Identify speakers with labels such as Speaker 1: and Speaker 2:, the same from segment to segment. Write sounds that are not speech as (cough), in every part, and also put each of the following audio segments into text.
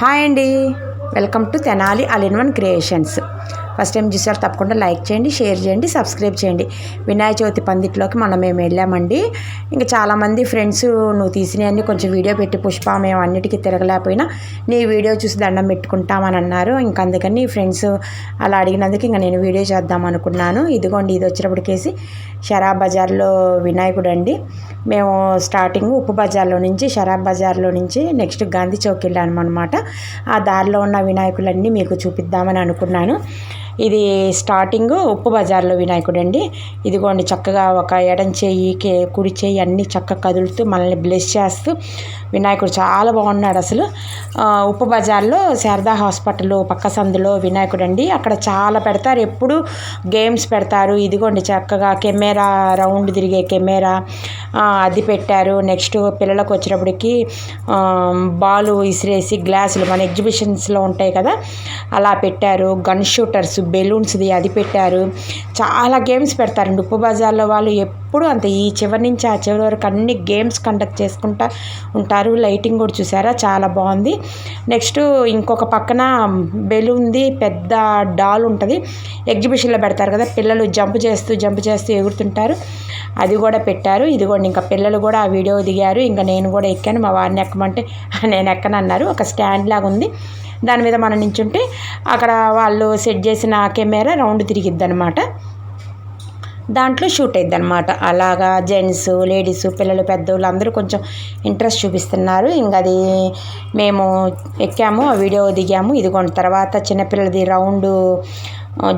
Speaker 1: Hi అండి. Welcome to Tenali all in one creations. First time చూసారు తప్పకుండా like చేయండి షేర్ చేయండి సబ్స్క్రైబ్ చేయండి. వినాయక చవితి పందిట్లోకి మనం మేము వెళ్ళామండి? ఇంకా చాలామంది ఫ్రెండ్స్ నువ్వు తీసినవన్నీ కొంచెం వీడియో పెట్టి పుష్ప మేము అన్నిటికీ తిరగలేకపోయినా నీ వీడియో చూసి దండం పెట్టుకుంటామని అన్నారు. ఇంక అందుకని ఫ్రెండ్స్ అలా అడిగినందుకు ఇంకా నేను వీడియో చేద్దాం అనుకున్నాను. ఇదిగోండి ఇది వచ్చినప్పటికేసి షరాబ్ బజార్లో వినాయకుడు అండి. మేము స్టార్టింగ్ ఉప్పు బజార్లో నుంచి షరాబ్ బజార్లో నుంచి నెక్స్ట్ గాంధీ చౌక్ వెళ్ళాము అనమాట ఆ దారిలో ఉన్న వినాయకులన్నీ మీకు చూపిద్దామని అనుకున్నాను. ఇది స్టార్టింగ్ ఉప్పు బజార్లో వినాయకుడు అండి ఇదిగోండి చక్కగా ఒక ఎడం చేయి కే కుడి చెయ్యి అన్నీ చక్కగా కదులుతూ మనల్ని బ్లెస్ చేస్తూ వినాయకుడు చాలా బాగున్నాడు అసలు. ఉప్పు బజార్లో శారదా హాస్పిటల్ పక్క సందులో వినాయకుడు అండి అక్కడ చాలా పెడతారు ఎప్పుడు గేమ్స్ పెడతారు. ఇదిగోండి చక్కగా కెమెరా రౌండ్ తిరిగే కెమెరా అది పెట్టారు. నెక్స్ట్ పిల్లలకు వచ్చినప్పటికి బాలు విసిరేసి గ్లాసులు మన ఎగ్జిబిషన్స్లో ఉంటాయి కదా అలా పెట్టారు. గన్ షూటర్స్ బెలూన్స్ది అది పెట్టారు. చాలా గేమ్స్ పెడతారండి. ఉప్పు బజార్లో వాళ్ళు ఎప్పుడు అంత ఈ చివరి నుంచి ఆ చివరి వరకు అన్ని గేమ్స్ కండక్ట్ చేసుకుంటా ఉంటారు. లైటింగ్ కూడా చూసారా? చాలా బాగుంది. నెక్స్ట్ ఇంకొక పక్కన బెలూన్ది పెద్ద డాల్ ఉంటుంది. ఎగ్జిబిషన్లో పెడతారు కదా పిల్లలు జంప్ చేస్తూ జంప్ చేస్తూ ఎగురుతుంటారు. అది కూడా పెట్టారు. ఇదిగోండి ఇంకా పిల్లలు కూడా ఆ వీడియో దిగారు. ఇంకా నేను కూడా ఎక్కాను. మా వారిని ఎక్కమంటే (laughs) నేను ఎక్కనన్నారు. ఒక స్టాండ్ లాగా ఉంది. దాని మీద మనం నించుంటే అక్కడ వాళ్ళు సెట్ చేసిన కెమెరా రౌండ్ తిరిగిద్ది అనమాట దాంట్లో షూట్ అయింది అనమాట అలాగా జెంట్స్ లేడీస్ పిల్లలు పెద్దోళ్ళు అందరూ కొంచెం ఇంట్రెస్ట్ చూపిస్తున్నారు. ఇంకా అది మేము ఎక్కాము ఆ వీడియో దిగాము. ఇదిగోండి తర్వాత చిన్నపిల్లలది రౌండ్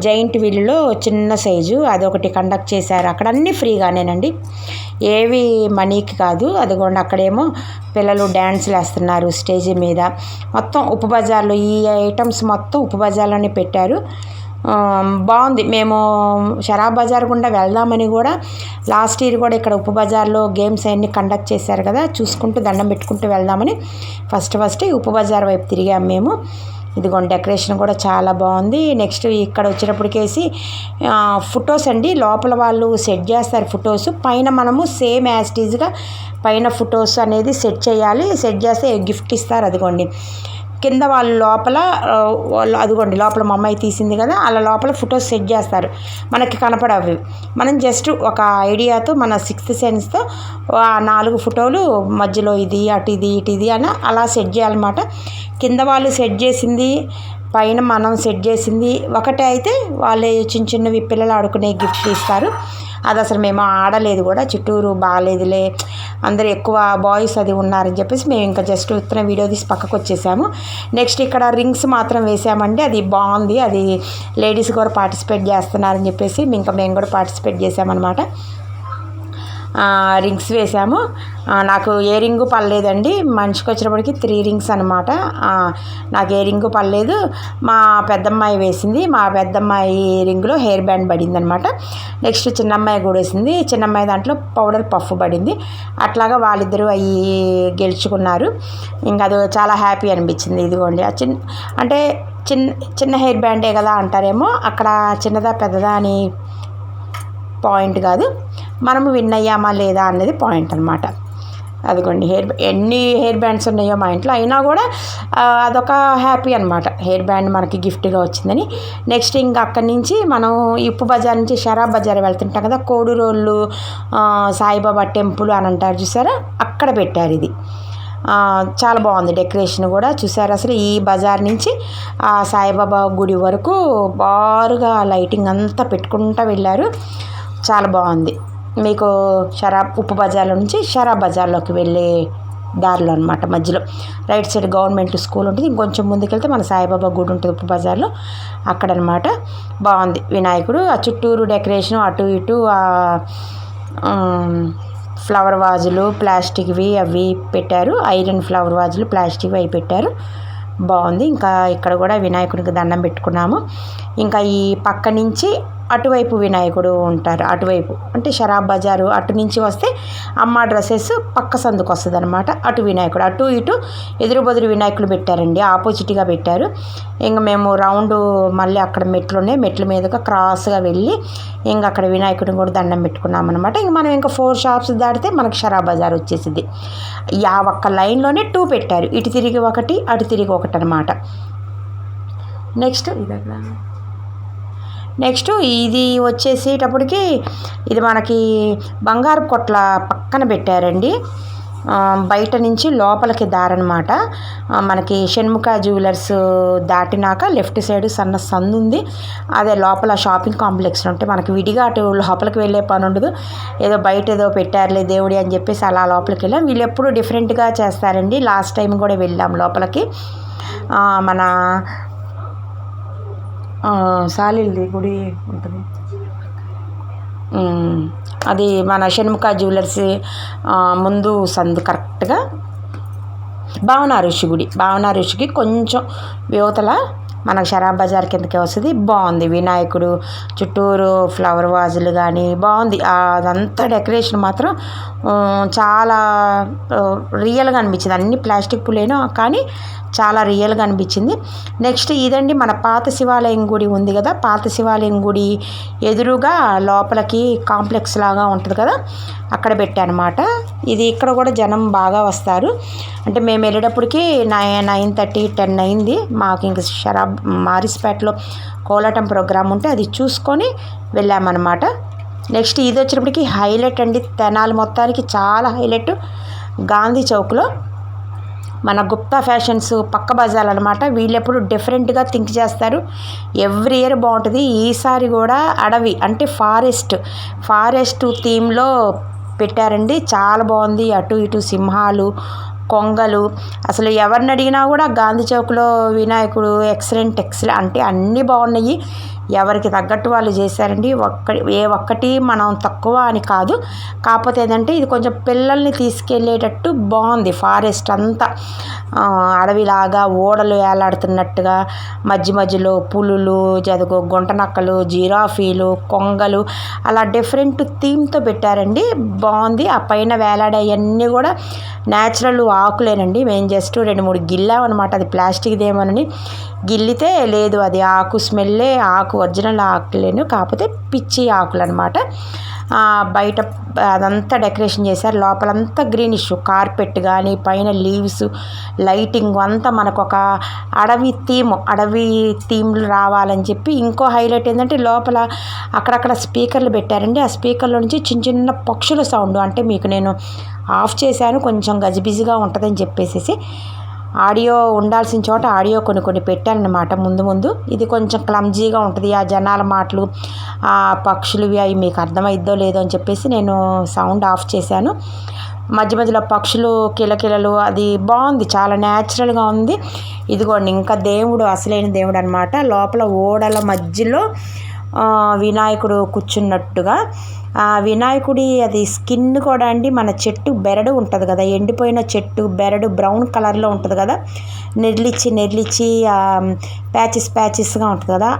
Speaker 1: జైంట్ వీల్లో చిన్న సైజు అదొకటి కండక్ట్ చేశారు. అక్కడ అన్నీ ఫ్రీగానేనండి. ఏవి మనీకి కాదు అదిగోండి అక్కడేమో పిల్లలు డ్యాన్స్లు వేస్తున్నారు స్టేజ్ మీద. మొత్తం ఉప్పు బజార్లో ఈ ఐటమ్స్ మొత్తం ఉప్పు బజార్లోనే పెట్టారు. బాగుంది. మేము షరాబ్ బజార్ గుండా వెళ్దామని కూడా లాస్ట్ ఇయర్ కూడా ఇక్కడ ఉప్పు బజార్లో గేమ్స్ అవన్నీ కండక్ట్ చేశారు కదా చూసుకుంటూ దండం పెట్టుకుంటూ వెళ్దామని ఫస్ట్ ఫస్ట్ ఉప్పు బజార్ వైపు తిరిగాము మేము. ఇదిగోండి డెకరేషన్ కూడా చాలా బాగుంది. నెక్స్ట్ ఇక్కడ వచ్చేటప్పటికేసి ఫొటోస్ అండి. లోపల వాళ్ళు సెట్ చేస్తారు ఫొటోస్. పైన మనము సేమ్ యాస్టీజ్గా పైన ఫొటోస్ అనేది సెట్ చేయాలి. సెట్ చేస్తే గిఫ్ట్ ఇస్తారు అదిగోండి. కింద వాళ్ళు లోపల వాళ్ళు అదిగోండి లోపల మా అమ్మాయి తీసింది కదా అలా లోపల ఫొటోస్ సెట్ చేస్తారు. మనకి కనపడవి. మనం జస్ట్ ఒక ఐడియాతో మన సిక్స్త్ సెన్స్తో ఆ నాలుగు ఫోటోలు మధ్యలో ఇది అటు ఇది ఇటు ఇది అని అలా సెట్ చేయాలన్నమాట. కింద వాళ్ళు సెట్ చేసింది పైన మనం సెట్ చేసింది ఒకటే అయితే వాళ్ళే చిన్న చిన్నవి పిల్లలు ఆడుకునే గిఫ్ట్ ఇస్తారు. అది అసలు మేము ఆడలేదు కూడా చుట్టూరు బాగాలేదులే అందరు ఎక్కువ బాయ్స్ అది ఉన్నారని చెప్పేసి మేము ఇంకా జస్ట్ ఉత్తరం వీడియో తీసి పక్కకు వచ్చేసాము. నెక్స్ట్ ఇక్కడ రింగ్స్ మాత్రం వేసామండి అది బాగుంది అది లేడీస్ కూడా పార్టిసిపేట్ చేస్తున్నారని చెప్పేసి ఇంకా మేము కూడా పార్టిసిపేట్ చేసామన్నమాట. రింగ్స్ వేసాము నాకు ఏ రింగు పర్లేదండి మనిషికి వచ్చినప్పటికి త్రీ రింగ్స్ అనమాట నాకు ఏ రింగు పర్లేదు మా పెద్దమ్మాయి వేసింది. మా పెద్దమ్మాయి రింగులో హెయిర్ బ్యాండ్ పడింది అనమాట నెక్స్ట్ చిన్నమ్మాయి కూడా వేసింది. చిన్నమ్మాయి దాంట్లో పౌడర్ పఫ్ పడింది. అట్లాగా వాళ్ళిద్దరూ అవి గెలుచుకున్నారు. ఇంకా అది చాలా హ్యాపీ అనిపించింది. ఇదిగోండి. ఆ చిన్న అంటే చిన్న చిన్న హెయిర్ బ్యాండే కదా అంటారేమో. అక్కడ చిన్నదా పెద్దదా అని పాయింట్ కాదు. మనము విన్ అయ్యామా లేదా అనేది పాయింట్ అనమాట అదిగోండి హెయిర్ ఎన్ని హెయిర్ బ్యాండ్స్ ఉన్నాయో మా ఇంట్లో. అయినా కూడా అదొక హ్యాపీ అనమాట హెయిర్ బ్యాండ్ మనకి గిఫ్ట్గా వచ్చిందని. నెక్స్ట్ ఇంకా అక్కడి నుంచి మనం ఉప్పు బజార్ నుంచి షరాబ్ బజార్ వెళ్తుంటాం కదా కోడురోళ్ళు సాయిబాబా టెంపుల్ అని అంటారు చూసారా? అక్కడ పెట్టారు ఇది. చాలా బాగుంది డెకరేషన్ కూడా. చూసారు? అసలు ఈ బజార్ నుంచి ఆ సాయిబాబా గుడి వరకు బారుగా లైటింగ్ అంతా పెట్టుకుంటూ వెళ్ళారు. చాలా బాగుంది. మీకు షరాబ్ ఉప్పు బజార్లో నుంచి షరాబ్ బజార్లోకి వెళ్ళే దారిలో అనమాట మధ్యలో. రైట్ సైడ్ గవర్నమెంట్ స్కూల్ ఉంటుంది. ఇంకొంచెం ముందుకెళ్తే మన సాయిబాబా గుడి ఉంటుంది ఉప్పు బజార్లో. అక్కడ అనమాట బాగుంది. వినాయకుడు ఆ చుట్టూరు డెకరేషన్ అటు ఇటు ఆ ఫ్లవర్ వాజులు ప్లాస్టిక్వి అవి పెట్టారు. ఐరన్ ఫ్లవర్ వాజులు ప్లాస్టిక్వి అవి పెట్టారు. బాగుంది. ఇంకా ఇక్కడ కూడా వినాయకుడికి దండం పెట్టుకున్నాము. ఇంకా ఈ పక్క నుంచి అటువైపు వినాయకుడు ఉంటారు అటువైపు. అంటే షరాబ్ బజారు అటు నుంచి వస్తే అమ్మ డ్రెస్సెస్ పక్క సందుకు వస్తుంది అనమాట అటు వినాయకుడు అటు ఇటు ఎదురు బదురు వినాయకులు పెట్టారండి ఆపోజిట్గా పెట్టారు. ఇంకా మేము రౌండ్ మళ్ళీ అక్కడ మెట్లునే మెట్ల మీదుగా క్రాస్గా వెళ్ళి ఇంకా అక్కడ వినాయకుడిని కూడా దండం పెట్టుకున్నాం అనమాట ఇంక మనం ఇంకా ఫోర్ షాప్స్ దాటితే మనకు షరాబ్ బజార్ వచ్చేసింది ఆ ఒక్క లైన్లోనే టూ పెట్టారు ఇటు తిరిగి ఒకటి అటు తిరిగి ఒకటి అనమాట నెక్స్ట్ ఇదక్కడ నెక్స్ట్ ఇది వచ్చేసేటప్పటికి ఇది మనకి బంగారు కొట్ల పక్కన పెట్టారండి. బయట నుంచి లోపలికి దారనమాట. మనకి షణ్ముఖ జ్యువెలర్స్ దాటినాక లెఫ్ట్ సైడ్ సన్న సందు ఉంది. అదే లోపల షాపింగ్ కాంప్లెక్స్ ఉంటే మనకి విడిగా అటు లోపలికి వెళ్ళే పని ఉండదు. ఏదో బయట ఏదో పెట్టారులే దేవుడి అని చెప్పేసి అలా లోపలికి వెళ్ళాం. వీళ్ళు ఎప్పుడు డిఫరెంట్గా చేస్తారండి. లాస్ట్ టైం కూడా వెళ్ళాం లోపలికి. మన సాలిల్ది గుడి ఉంటుంది. అది మన షణ్ముఖ జ్యువెలర్స్ ముందు సందు కరెక్ట్గా భావన ఋషి గుడి. భావన ఋషికి కొంచెం యువతల మనకు షరాబ్ బజార్ కిందకే వస్తుంది. బాగుంది. వినాయకుడు చుట్టూరు ఫ్లవర్ వాజులు కానీ బాగుంది. అదంతా డెకరేషన్ మాత్రం చాలా రియల్గా అనిపించింది. అన్ని ప్లాస్టిక్ పులేను కానీ చాలా రియల్గా అనిపించింది. నెక్స్ట్ ఇదండి మన పాత శివాలయం గుడి ఉంది కదా. పాత శివాలయం గుడి ఎదురుగా లోపలికి కాంప్లెక్స్ లాగా ఉంటుంది కదా. అక్కడ పెట్టానమాట. ఇది ఇక్కడ కూడా జనం బాగా వస్తారు. అంటే మేము వెళ్ళేటప్పటికి నైన్ నైన్ థర్టీ టెన్ అయింది. మాకు ఇంక షరాబ్ మారిస్పేటలో కోలాటం ప్రోగ్రామ్ ఉంటే అది చూసుకొని వెళ్ళామన్నమాట. నెక్స్ట్ ఇది వచ్చినప్పటికి హైలైట్ అండి. తెనాలి మొత్తానికి చాలా హైలైట్. గాంధీ చౌక్లో మన గుప్తా ఫ్యాషన్స్ పక్క బజార్ అనమాట వీళ్ళెప్పుడు డిఫరెంట్గా థింక్ చేస్తారు. ఎవ్రీ ఇయర్ బాగుంటుంది. ఈసారి కూడా అడవి అంటే ఫారెస్ట్ ఫారెస్ట్ థీమ్లో పెట్టారండి. చాలా బాగుంది. అటు ఇటు సింహాలు కొంగలు. అసలు ఎవరిని అడిగినా కూడా గాంధీ చౌక్లో వినాయకుడు ఎక్సలెంట్ ఎక్సలెంట్ అంటే అన్నీ బాగున్నాయి. ఎవరికి తగ్గట్టు వాళ్ళు చేశారండి. ఒక్క ఏ ఒక్కటి మనం తక్కువ అని కాదు. కాకపోతే ఏంటంటే ఇది కొంచెం పిల్లల్ని తీసుకెళ్ళేటట్టు బాగుంది. ఫారెస్ట్ అంతా అడవిలాగా ఓడలు వేలాడుతున్నట్టుగా మధ్య మధ్యలో పులులు జదుగు గుంటనక్కలు జిరాఫీలు కొంగలు అలా డిఫరెంట్ థీమ్తో పెట్టారండి. బాగుంది. ఆ పైన వేలాడేవన్నీ కూడా న్యాచురల్ ఆకులేనండి. మేము జస్ట్ రెండు మూడు గిల్లామన్నమాట. అది ప్లాస్టిక్దేమోనని. గిల్లితే లేదు అది ఆకు స్మెల్లే ఆకు ఒరిజినల్ ఆకులేను కాకపోతే పిచ్చి ఆకులు అనమాట బయట అదంతా డెకరేషన్ చేశారు. లోపలంతా గ్రీనిష్ కార్పెట్ కానీ పైన లీవ్స్ లైటింగ్ అంతా మనకు ఒక అడవి థీమ్ అడవి థీమ్లు రావాలని చెప్పి ఇంకో హైలైట్ ఏంటంటే లోపల అక్కడక్కడ స్పీకర్లు పెట్టారండి. ఆ స్పీకర్లో నుంచి చిన్న చిన్న పక్షుల సౌండ్ అంటే మీకు నేను ఆఫ్ చేశాను కొంచెం గజిబిజిగా ఉంటుందని చెప్పేసి ఆడియో ఉండాల్సిన చోట ఆడియో కొన్ని కొన్ని పెట్టానమాట ముందు ముందు ఇది కొంచెం క్లమ్జీగా ఉంటుంది. ఆ జనాల మాటలు ఆ పక్షులువి అవి మీకు అర్థమైద్దో లేదో అని చెప్పేసి నేను సౌండ్ ఆఫ్ చేశాను. మధ్య మధ్యలో పక్షులు కిలకిలలు అది బాగుంది. చాలా న్యాచురల్గా ఉంది. ఇదిగోండి ఇంకా దేవుడు అసలైన దేవుడు అనమాట లోపల ఓడల మధ్యలో వినాయకుడు కూర్చున్నట్టుగా వినాయకుడి అది స్కిన్ కూడా అండి మన చెట్టు బెరడు ఉంటుంది కదా ఎండిపోయిన చెట్టు బెరడు బ్రౌన్ కలర్లో ఉంటుంది కదా నెర్లిచ్చి నెర్లిచ్చి ప్యాచెస్ ప్యాచెస్గా ఉంటుంది కదా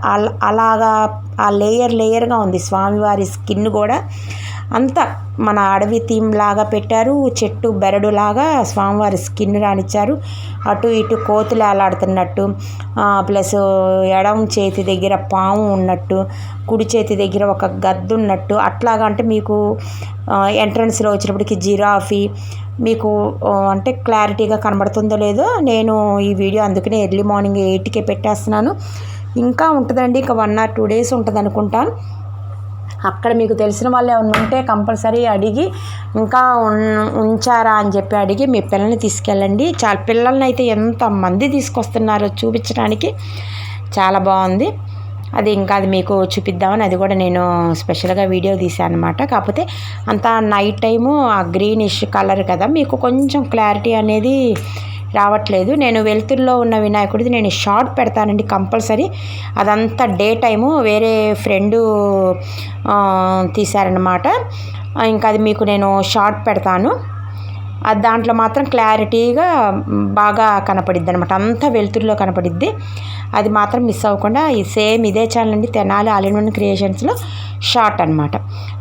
Speaker 1: అలాగా ఆ లేయర్ లేయర్గా ఉంది స్వామివారి స్కిన్ కూడా. అంతా మన అడవి థీమ్ లాగా పెట్టారు. చెట్టు బెరడులాగా స్వామివారి స్కిన్ రానిచ్చారు అటు ఇటు కోతులు ఏలాడుతున్నట్టు ప్లస్ ఎడం చేతి దగ్గర పాము ఉన్నట్టు కుడి చేతి దగ్గర ఒక గద్దు ఉన్నట్టు అట్లాగా అంటే మీకు ఎంట్రన్స్లో వచ్చినప్పటికి జిరాఫీ మీకు అంటే క్లారిటీగా కనబడుతుందో లేదో నేను ఈ వీడియో అందుకనే ఎర్లీ మార్నింగ్ ఎయిట్కే పెట్టేస్తున్నాను. ఇంకా ఉంటుందండి ఇంకా వన్ ఆర్ టూ డేస్ ఉంటుంది అనుకుంటాను అక్కడ మీకు తెలిసిన వాళ్ళు ఏమైనా ఉంటే కంపల్సరీ అడిగి ఇంకా ఉంచారా అని చెప్పి అడిగి మీ పిల్లల్ని తీసుకెళ్ళండి. చాలా పిల్లల్ని అయితే ఎంతమంది తీసుకొస్తున్నారో చూపించడానికి చాలా బాగుంది. అది ఇంకా అది మీకు చూపిద్దామని అది కూడా నేను స్పెషల్గా వీడియో తీసాను అనమాట కాకపోతే అంత నైట్ టైము ఆ గ్రీనిష్ కలర్ కదా మీకు కొంచెం క్లారిటీ అనేది రావట్లేదు. నేను వెలుతురులో ఉన్న వినాయకుడిది నేను షార్ట్ పెడతానండి కంపల్సరీ. అదంతా డే టైము వేరే ఫ్రెండు తీశారనమాట ఇంకా అది మీకు నేను షార్ట్ పెడతాను. అది దాంట్లో మాత్రం క్లారిటీగా బాగా కనపడిద్ది అనమాట అంతా వెలుతురులో కనపడిద్ది. అది మాత్రం మిస్ అవ్వకుండా ఈ సేమ్ ఇదే ఛానల్ అండి తెనాలి ఆల్ క్రియేషన్స్లో షార్ట్ అనమాట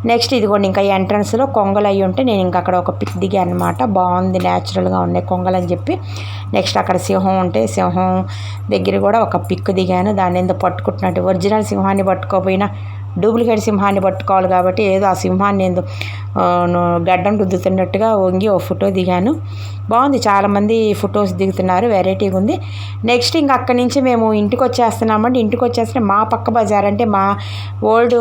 Speaker 1: నెక్స్ట్ ఇదిగోండి ఇంకా ఎంట్రన్స్లో కొంగలు అయ్యి ఉంటే నేను ఇంకా అక్కడ ఒక పిక్ దిగాను అనమాట బాగుంది న్యాచురల్గా ఉన్నాయి కొంగలు అని చెప్పి. నెక్స్ట్ అక్కడ సింహం ఉంటే సింహం దగ్గర కూడా ఒక పిక్ దిగాను. దాన్ని ఎందుకు పట్టుకుంటున్నట్టు? ఒరిజినల్ సింహాన్ని పట్టుకోపోయినా డూప్లికేట్ సింహాన్ని పట్టుకోవాలి కాబట్టి ఏదో ఆ సింహాన్ని ఏందో గడ్డం రుద్దుతున్నట్టుగా వంగి ఓ ఫోటో దిగాను. బాగుంది చాలామంది ఫొటోస్ దిగుతున్నారు వెరైటీగా ఉంది. నెక్స్ట్ ఇంక అక్కడి నుంచి మేము ఇంటికి వచ్చేస్తున్నామంటే ఇంటికి వచ్చేస్తే మా పక్క బజార్ అంటే మా ఓల్డ్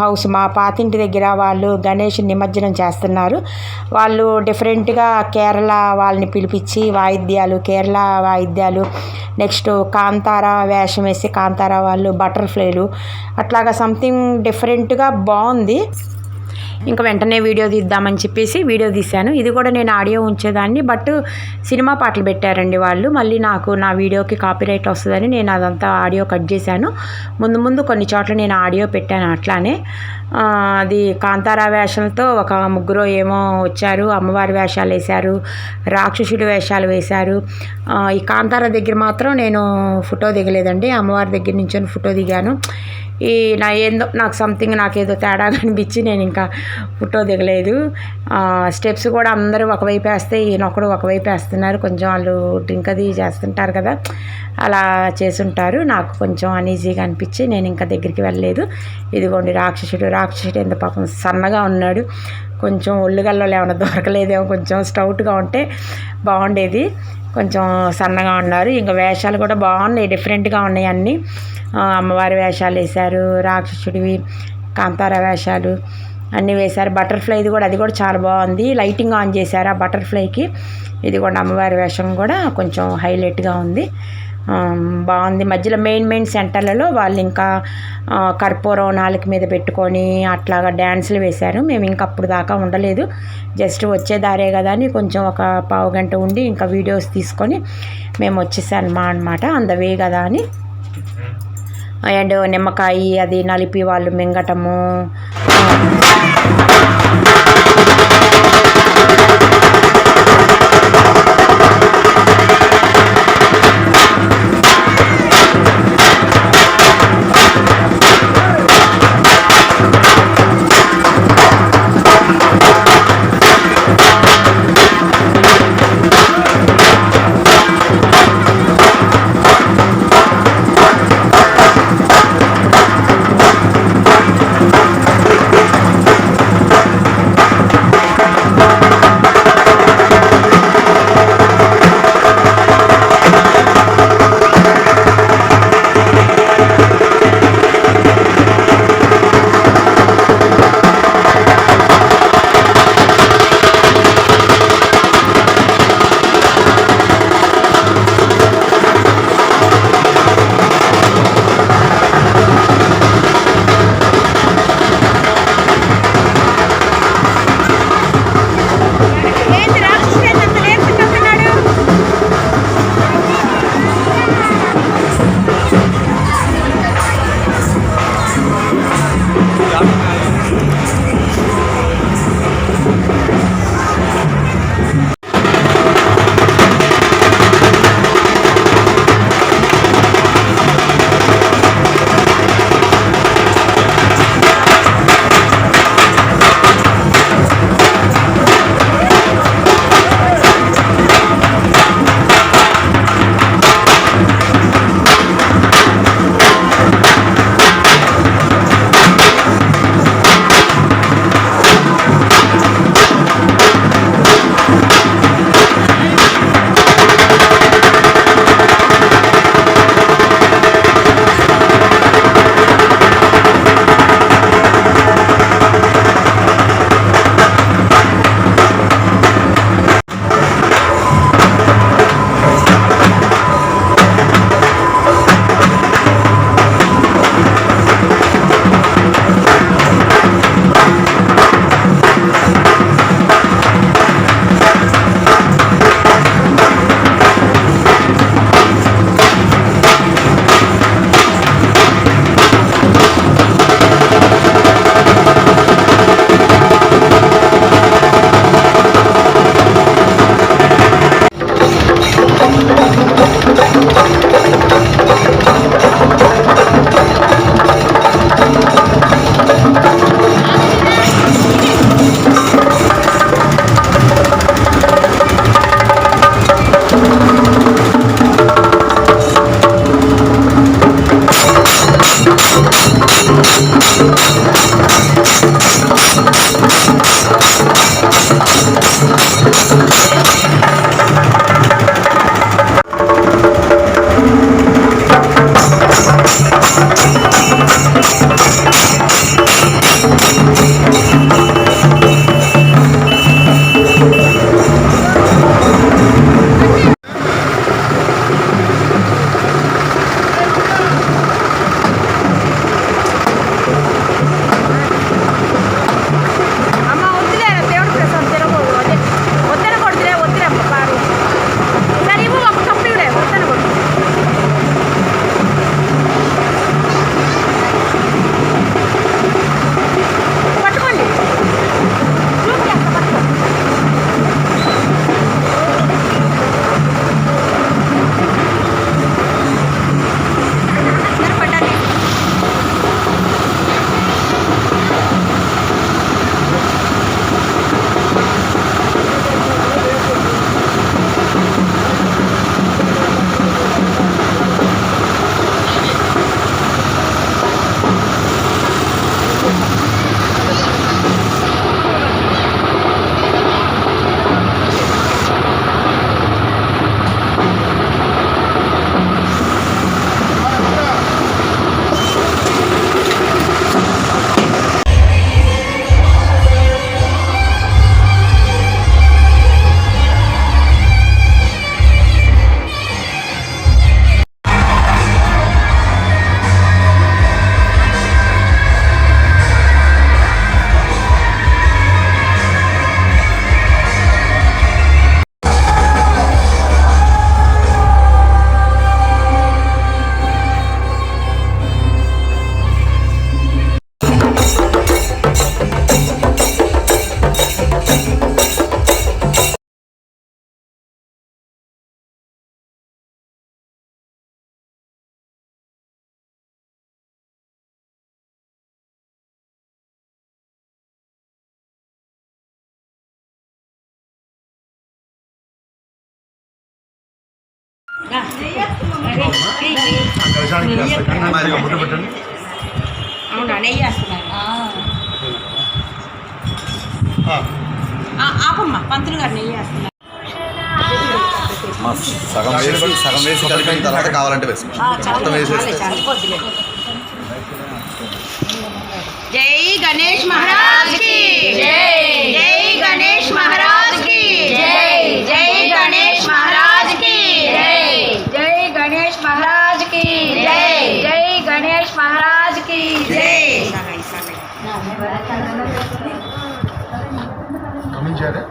Speaker 1: హౌస్ మా పాతింటి దగ్గర వాళ్ళు గణేష్ నిమజ్జనం చేస్తున్నారు. వాళ్ళు డిఫరెంట్గా కేరళ వాళ్ళని పిలిపించి వాయిద్యాలు కేరళ వాయిద్యాలు నెక్స్ట్ కాంతార వేషం వేసి కాంతార వాళ్ళు బటర్ఫ్లైలు అట్లాగా సంథింగ్ డిఫరెంట్గా బాగుంది ఇంకా వెంటనే వీడియో తీద్దామని చెప్పేసి వీడియో తీశాను. ఇది కూడా నేను ఆడియో ఉంచేదాన్ని బట్ సినిమా పాటలు పెట్టారండి వాళ్ళు. మళ్ళీ నాకు నా వీడియోకి కాపీరైట్ వస్తుందని నేను అదంతా ఆడియో కట్ చేశాను. ముందు ముందు కొన్ని చోట్ల నేను ఆడియో పెట్టాను అట్లానే. అది కాంతారా వేషంతో ఒక ముగ్గురు ఏమో వచ్చారు అమ్మవారి వేషాలు వేశారు రాక్షసుడి వేషాలు వేశారు. ఈ కాంతారా దగ్గర మాత్రం నేను ఫోటో దిగలేదండి. అమ్మవారి దగ్గర నుంచి ఫోటో దిగాను. ఈ నా ఏందో నాకు సంథింగ్ నాకేదో తేడా కనిపించి నేను ఇంకా ఫోటో దిగలేదు. స్టెప్స్ కూడా అందరూ ఒకవైపు వేస్తే ఈయనొకడు ఒకవైపు వేస్తున్నారు. కొంచెం వాళ్ళు డ్రింక్ అది చేస్తుంటారు కదా అలా చేసుంటారు నాకు కొంచెం అనీజీగా అనిపించి నేను ఇంకా దగ్గరికి వెళ్ళలేదు. ఇదిగోండి రాక్షసుడు రాక్షసుడు ఎంత పాపం సన్నగా ఉన్నాడు. కొంచెం ఒళ్ళుగల్లో ఏమైనా దొరకలేదేమో కొంచెం స్టౌట్గా ఉంటే బాగుండేది. కొంచెం సన్నగా ఉన్నారు. ఇంకా వేషాలు కూడా బాగున్నాయి డిఫరెంట్గా ఉన్నాయి అన్నీ. అమ్మవారి వేషాలు వేశారు రాక్షసుడివి కాంతార వేషాలు అన్నీ వేశారు. బటర్ఫ్లైది కూడా అది కూడా చాలా బాగుంది. లైటింగ్ ఆన్ చేశారు ఆ బటర్ఫ్లైకి. ఇది కూడా అమ్మవారి వేషం కూడా కొంచెం హైలైట్గా ఉంది. బాగుంది. మధ్యలో మెయిన్ మెయిన్ సెంటర్లలో వాళ్ళు ఇంకా కర్పూరం నాలుక మీద పెట్టుకొని అట్లాగా డ్యాన్సులు వేశారు. మేము ఇంకా అప్పుడు దాకా ఉండలేదు. జస్ట్ వచ్చే దారే కదా అని కొంచెం ఒక పావు గంట ఉండి ఇంకా వీడియోస్ తీసుకొని మేము వచ్చేసాను మా అనమాట అందవే కదా అని. అండ్ నిమ్మకాయ అది నలిపి వాళ్ళు మింగటము. అవునా నెయ్యి ఆపమ్మా పంతులు గారు నెయ్యి వేస్తున్నారు
Speaker 2: సగం వేసి సగం వేసి కలిపిన తర్వాత కావాలంటే వేసుకో మొత్తం వేసేసి
Speaker 1: జై గణేష్ మహారాజ్ జై గణేష్ మహారాజ్కి జై జై గణేష్ మహారాజ్కి జై జై గణేష్ మహారాజ్కి జై జై గణేష్ మహారాజ్కి జై
Speaker 3: గమనించారా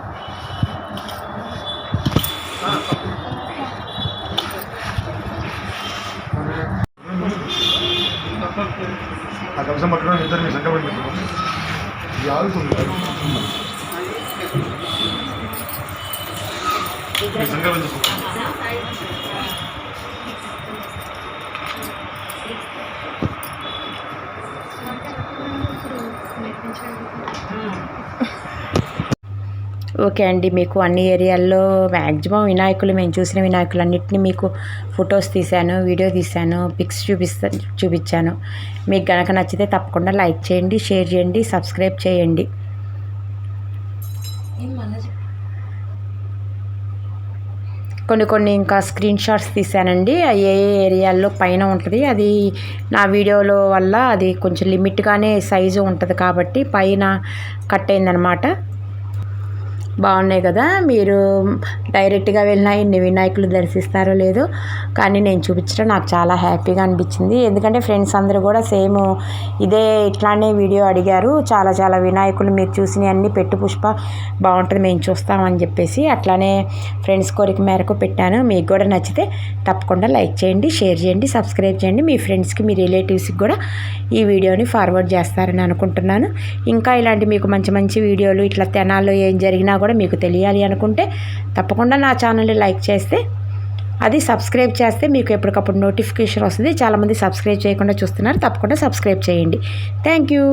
Speaker 3: ఆ కలశం పట్టుకొని ఇద్దరు మీ సంకల్పం పెట్టుకోండి ఇది ఆగుతుంది మీ సంకల్పం పెట్టుకోండి
Speaker 1: ఓకే అండి. మీకు అన్ని ఏరియాల్లో మ్యాక్సిమం వినాయకులు మేము చూసిన వినాయకులు అన్నింటినీ మీకు ఫొటోస్ తీశాను వీడియో తీశాను పిక్స్ చూపిస్తా చూపించాను. మీకు గనక నచ్చితే తప్పకుండా లైక్ చేయండి షేర్ చేయండి సబ్స్క్రైబ్ చేయండి. కొన్ని కొన్ని ఇంకా స్క్రీన్ షాట్స్ ఏ ఏ ఏరియాల్లో పైన ఉంటుంది అది నా వీడియోలో వల్ల అది కొంచెం లిమిట్గానే సైజు ఉంటుంది కాబట్టి పైన కట్ అయిందనమాట బాగున్నాయి కదా. మీరు డైరెక్ట్గా వెళ్ళినా ఇన్ని వినాయకులు దర్శిస్తారో లేదో. కానీ నేను చూపించడం నాకు చాలా హ్యాపీగా అనిపించింది. ఎందుకంటే ఫ్రెండ్స్ అందరూ కూడా సేమ్ ఇదే ఇట్లానే వీడియో అడిగారు. చాలా చాలా వినాయకులు మీరు చూసినవి అన్నీ పెట్టు పుష్ప బాగుంటుంది మేము చూస్తామని చెప్పేసి అట్లానే ఫ్రెండ్స్ కోరిక మేరకు పెట్టాను. మీకు కూడా నచ్చితే తప్పకుండా లైక్ చేయండి షేర్ చేయండి సబ్స్క్రైబ్ చేయండి. మీ ఫ్రెండ్స్కి మీ రిలేటివ్స్కి కూడా ఈ వీడియోని ఫార్వర్డ్ చేస్తారని అనుకుంటున్నాను. ఇంకా ఇలాంటి మీకు మంచి మంచి వీడియోలు ఇట్లా తెనాల్లో ఏం జరిగినా కూడా మీకు తెలియాలి అనుకుంటే తప్పకుండా నా ఛానల్ని లైక్ చేస్తే అది సబ్స్క్రైబ్ చేస్తే మీకు ఎప్పటికప్పుడు నోటిఫికేషన్ వస్తుంది. చాలామంది సబ్స్క్రైబ్ చేయకుండా చూస్తున్నారు. తప్పకుండా సబ్స్క్రైబ్ చేయండి. Thank you.